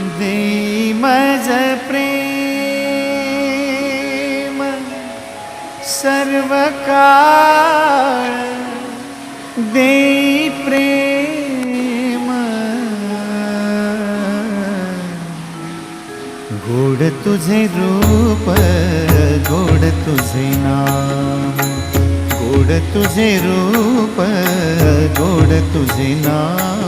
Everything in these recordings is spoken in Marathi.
मज प्रेम सर्व काळ देई प्रेम। गोड तुझे रूप, गोड तुझे नाम। गोड तुझे रूप, गोड तुझे नाम।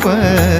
fue.